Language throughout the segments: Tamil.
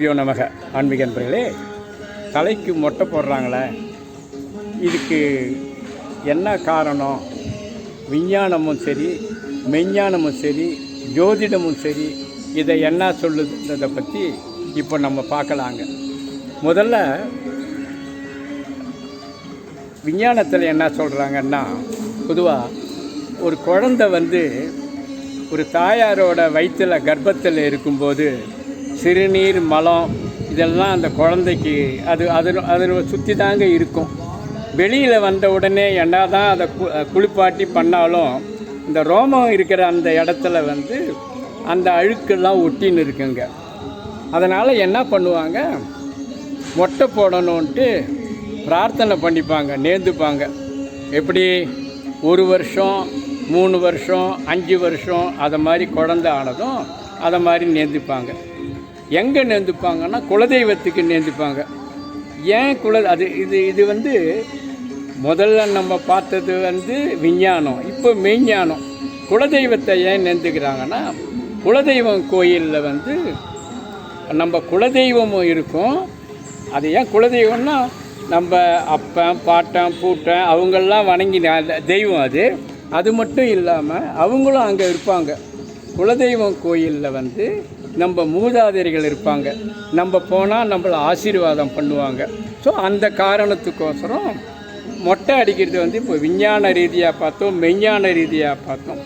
குருப்பியோ நமக. ஆன்மீக நண்பர்களே தலைக்கு மொட்டை போடுறாங்களே. இதுக்கு என்ன காரணம்? விஞ்ஞானமும் சரி மெஞ்ஞானமும் சரி ஜோதிடமும் சரி இதை என்ன சொல்லுன்றதை பற்றி இப்போ நம்ம பார்க்கலாங்க. முதல்ல விஞ்ஞானத்தில் என்ன சொல்கிறாங்கன்னா பொதுவாக ஒரு குழந்தை வந்து ஒரு தாயாரோட வயிற்றில் கர்ப்பத்தில் இருக்கும்போது சிறுநீர் மலம் இதெல்லாம் அந்த குழந்தைக்கு அது அது அதில் சுற்றி தாங்க இருக்கும். வெளியில் வந்த உடனே என்ன தான் அதை கு- குளிப்பாட்டி பண்ணாலும் இந்த ரோமம் இருக்கிற அந்த இடத்துல வந்து அந்த அழுக்கெல்லாம் ஒட்டின்னு இருக்குங்க. அதனால் என்ன பண்ணுவாங்க? மொட்டை போடணுன்ட்டு பிரார்த்தனை பண்ணிப்பாங்க நேர்ந்துப்பாங்க. எப்படி? ஒரு வருஷம் மூணு வருஷம் அஞ்சு வருஷம் அதை மாதிரி குழந்த ஆனதும் அதை மாதிரி நேர்ந்துப்பாங்க. எங்கே நேர்ந்துப்பாங்கன்னா குலதெய்வத்துக்கு நேர்ந்துப்பாங்க. ஏன் குல அது இது இது வந்து முதல்ல நம்ம பார்த்தது வந்து விஞ்ஞானம் இப்போ மெய்ஞானம். குலதெய்வத்தை ஏன் நேர்ந்துக்கிறாங்கன்னா குலதெய்வம் கோயிலில் வந்து நம்ம குலதெய்வமும் இருக்கும். அது ஏன் குலதெய்வம்னா நம்ம அப்பன் பாட்டன் பூட்டன் அவங்கெல்லாம் வணங்கின தெய்வம் அது. அது மட்டும் இல்லாமல் அவங்களும் அங்கே இருப்பாங்க. குலதெய்வம் கோயிலில் வந்து நம்ம மூதாதையர்கள் இருப்பாங்க. நம்ம போனால் நம்மளை ஆசீர்வாதம் பண்ணுவாங்க. ஸோ அந்த காரணத்துக்கோசரம் மொட்டை அடிக்கிறது வந்து இப்போ விஞ்ஞான ரீதியாக பார்த்தோம் மெஞ்ஞான ரீதியாக பார்த்தோம்.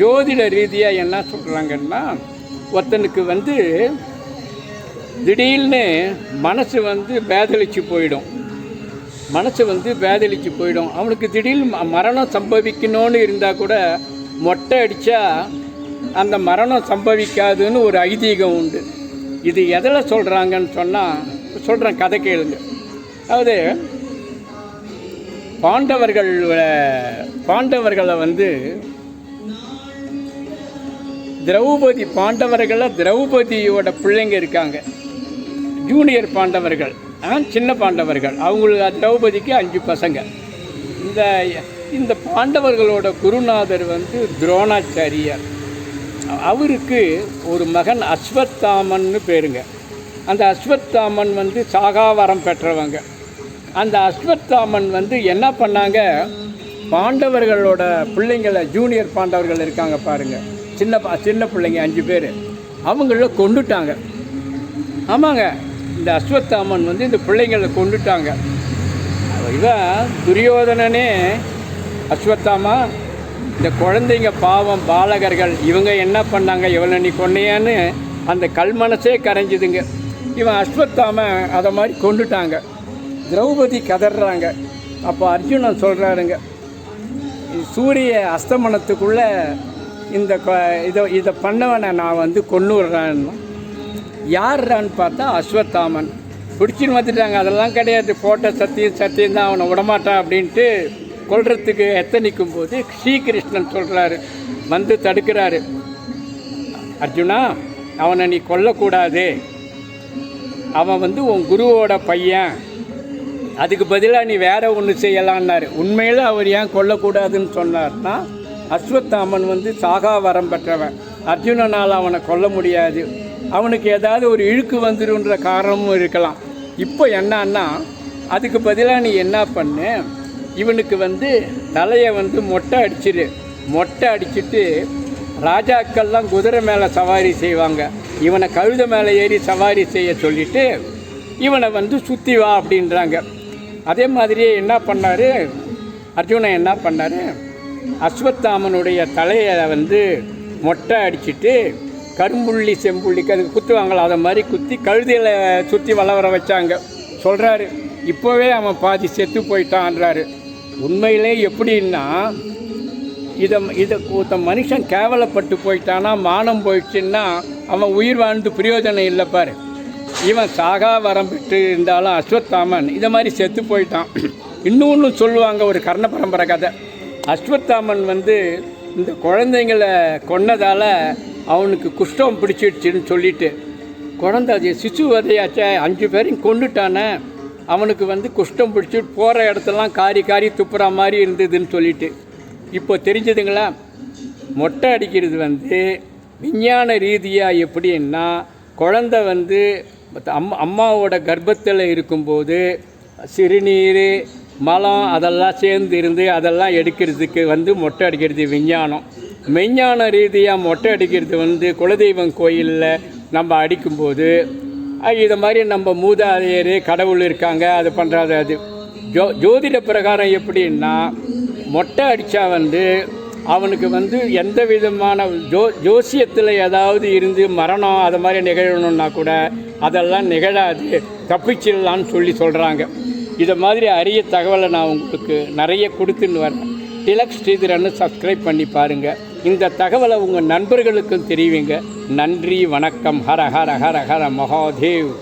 ஜோதிட ரீதியாக என்ன சொல்கிறாங்கன்னா ஒருத்தனுக்கு வந்து திடீர்னு மனசு வந்து பேதலிச்சு போயிடும். மனசு வந்து பேதலிச்சு போயிடும். அவனுக்கு திடீர்னு மரணம் சம்பவிக்கணும்னு இருந்தால் கூட மொட்டை அடித்தா அந்த மரணம் சம்பவிக்காதுன்னு ஒரு ஐதீகம் உண்டு. இது எதில் சொல்கிறாங்கன்னு சொன்னால் சொல்கிறேன் கதை கேளுங்க. அதாவது பாண்டவர்கள் பாண்டவர்களை வந்து திரௌபதி பாண்டவர்களில் திரௌபதியோட பிள்ளைங்க இருக்காங்க. ஜூனியர் பாண்டவர்கள் ஆ, சின்ன பாண்டவர்கள். அவங்களுக்கு திரௌபதிக்கு அஞ்சு பசங்க. இந்த இந்த பாண்டவர்களோட குருநாதர் வந்து துரோணாச்சாரியார். அவருக்கு ஒரு மகன் அஸ்வத்தாமன்னு பேருங்க. அந்த அஸ்வத்தாமன் வந்து சாகாவரம் பெற்றவங்க. அந்த அஸ்வத்தாமன் வந்து என்ன பண்ணாங்க? பாண்டவர்களோட பிள்ளைங்களை ஜூனியர் பாண்டவர்கள் இருக்காங்க பாருங்கள் சின்ன சின்ன பிள்ளைங்க அஞ்சு பேர். அவங்கள கொண்டுட்டாங்க. ஆமாங்க. இந்த அஸ்வத்தாமன் வந்து இந்த பிள்ளைங்களை கொண்டுட்டாங்க. இவன் துரியோதனனே. அஸ்வத்தாமா? இந்த குழந்தைங்க பாவம் பாலகர்கள் இவங்க என்ன பண்ணாங்க? இவனை நீ கொன்னையான்னு அந்த கல் மனசே கரைஞ்சுதுங்க. இவன் அஸ்வத்தாம அதை மாதிரி கொண்டுட்டாங்க. திரௌபதி கதறாங்க அப்போ அர்ஜுனன் சொல்கிறாருங்க சூரிய அஸ்தமனத்துக்குள்ளே இந்த இதை இதை பண்ணவனை நான் வந்து கொன்னுடுறேன்னு யார்றான்னு பார்த்தா அஸ்வத்தாமன். பிடிச்சின்னு வந்துட்டாங்க. அதெல்லாம் கிடையாது. போட்ட சத்தியம் சத்தியம் தான் அவனை விடமாட்டான் அப்படின்ட்டு கொள்றதுக்கு எத்தனிக்கும் போது ஸ்ரீகிருஷ்ணன் சொல்கிறாரு வந்து தடுக்கிறாரு. அர்ஜுனா அவனை நீ கொல்லக்கூடாது. அவன் வந்து உன் குருவோட பையன். அதுக்கு பதிலாக நீ வேற ஒன்று செய்யலான்னாரு. உண்மையில் அவர் ஏன் கொல்லக்கூடாதுன்னு சொன்னார்னா அஸ்வத்தாமன் வந்து சாகா வரம் பெற்றவன். அர்ஜுனனால் அவனை கொல்ல முடியாது. அவனுக்கு ஏதாவது ஒரு இழுக்கு வந்துருன்ற காரணமும் இருக்கலாம். இப்போ என்னன்னா அதுக்கு பதிலாக நீ என்ன பண்ணு இவனுக்கு வந்து தலையை வந்து மொட்டை அடிச்சிரு. மொட்டை அடிச்சிட்டு ராஜாக்கள்லாம் குதிரை மேலே சவாரி செய்வாங்க. இவனை கழுத மேலே ஏறி சவாரி செய்ய சொல்லிட்டு இவனை வந்து சுற்றி வா அப்படின்றாங்க. அதே மாதிரியே என்ன பண்ணார்? அர்ஜுனன் என்ன பண்ணார்? அஸ்வத்தாமனுடைய தலையை வந்து மொட்டை அடிச்சிட்டு கரும்புள்ளி செம்புள்ளிக்கு அதுக்கு குத்துவாங்களா அதை மாதிரி குத்தி கழுதையில் சுற்றி வளவர வச்சாங்க. சொல்கிறாரு இப்போவே அவன் பாதி செத்து போயிட்டான்றாரு. உண்மையிலே எப்படின்னா இதை இதை ஒருத்த மனுஷன் கேவலப்பட்டு போயிட்டானா மானம் போயிடுச்சுன்னா அவன் உயிர் வாழ்ந்து பிரயோஜனம் இல்லை பாரு. இவன் சாகா வரம் பெற்று இருந்தாலும் அஸ்வத்தாமன் இதை மாதிரி செத்து போயிட்டான். இன்னொன்று சொல்லுவாங்க ஒரு கர்ண பரம்பரை கதை. அஸ்வத்தாமன் வந்து இந்த குழந்தைங்களை கொன்னதால் அவனுக்கு குஷ்டம் பிடிச்சிடுச்சுன்னு சொல்லிட்டு குழந்தை அது சிசு வதையாச்சே அஞ்சு பேரையும் கொண்டுட்டானே அவனுக்கு வந்து குஷ்டம் பிடிச்சிட்டு போகிற இடத்தெல்லாம் காரி காரி துப்புற மாதிரி இருந்ததுன்னு சொல்லிட்டு. இப்போ தெரிஞ்சதுங்களா? மொட்டை அடிக்கிறது வந்து விஞ்ஞான ரீதியாக எப்படின்னா குழந்தை வந்து அம் அம்மாவோட கர்ப்பத்தில் இருக்கும்போது சிறுநீர் மலம் அதெல்லாம் சேர்ந்து இருந்து அதெல்லாம் எடுக்கிறதுக்கு வந்து மொட்டை அடிக்கிறது விஞ்ஞானம். மெஞ்ஞான ரீதியாக மொட்டை அடிக்கிறது வந்து குலதெய்வம் கோயிலில் நம்ம அடிக்கும்போது இதை மாதிரி நம்ம மூதாதையர் கடவுள் இருக்காங்க அது பண்ணுறது அது. ஜோ ஜோதிட பிரகாரம் எப்படின்னா மொட்டை அடித்தா வந்து அவனுக்கு வந்து எந்த விதமான ஜோ ஜோசியத்தில் ஏதாவது இருந்து மரணம் அது மாதிரி நிகழணும்னா கூட அதெல்லாம் நிகழாது தப்பிச்சிடலான்னு சொல்லி சொல்கிறாங்க இதை மாதிரி அரிய தகவலை நான் உங்களுக்கு நிறைய கொடுத்துன்னு வரேன். டிலக் ஸ்ரீதரன்னு சப்ஸ்கிரைப் பண்ணி பாருங்கள் இந்த தகவலை உங்கள் நண்பர்களுக்கும் தெரிவிங்க. நன்றி வணக்கம். ஹர ஹர ஹர ஹர மகாதேவ்.